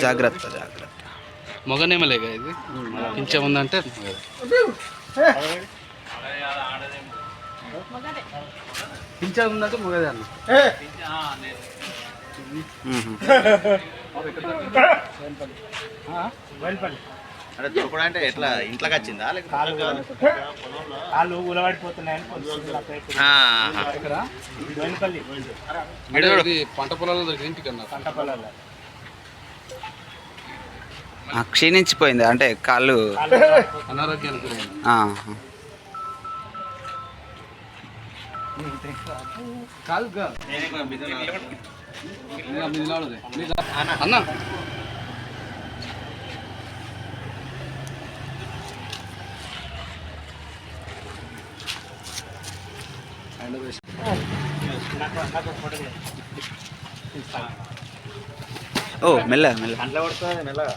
జాగ్రత్త జాగ్రత్త. మొగనేమలేక ఇది? కొంచెం ఉందంటే? పింఛ ఉందంటే మొగదే అన్న. అంటే దొరకడం అంటే ఎట్లా? ఇంట్లోకి వచ్చిందా? లేకపోతే కాళ్ళు పంట పొలాల్లో దొరికింది పంట పొలాల్లో. ఆ, క్షీణించిపోయింది. అంటే కాళ్ళు. అనారోగ్యానికి అన్న. ఓ మెల్ల మెల్ల అట్లే పడుతుంది మెల్లగా.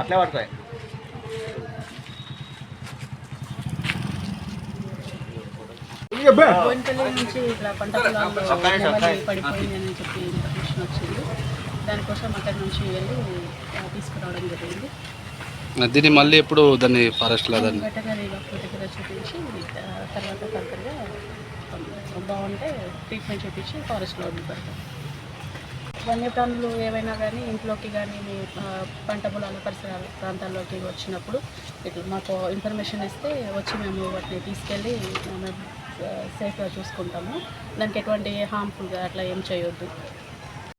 అట్లే పడతాయి. నుంచి ఇట్లా పంట చెప్పి ఇన్ఫర్మేషన్ వచ్చింది. దానికోసం అక్కడి నుంచి వెళ్ళి తీసుకురావడం జరిగింది. దీన్ని మళ్ళీ ఎప్పుడు దాన్ని ఫారెస్ట్లో దాన్ని? వెటనరీ డాక్టర్ దగ్గర చూపించి తర్వాత ఫర్దర్గా బాగుంటే ట్రీట్మెంట్ చేపించి ఫారెస్ట్లో వదిలిపెడతాం వన్యప్రాణులు ఏవైనా కానీ ఇంట్లోకి కానీ మీ పంట పొలాల పరిసరాల ప్రాంతాల్లోకి వచ్చినప్పుడు ఇట్లా మాకు ఇన్ఫర్మేషన్ ఇస్తే వచ్చి మేము వాటిని తీసుకెళ్ళి మేము సేఫ్గా చూసుకుంటాము. దానికి ఎటువంటి హార్మ్ఫుల్గా అట్లా ఏం చేయొద్దు.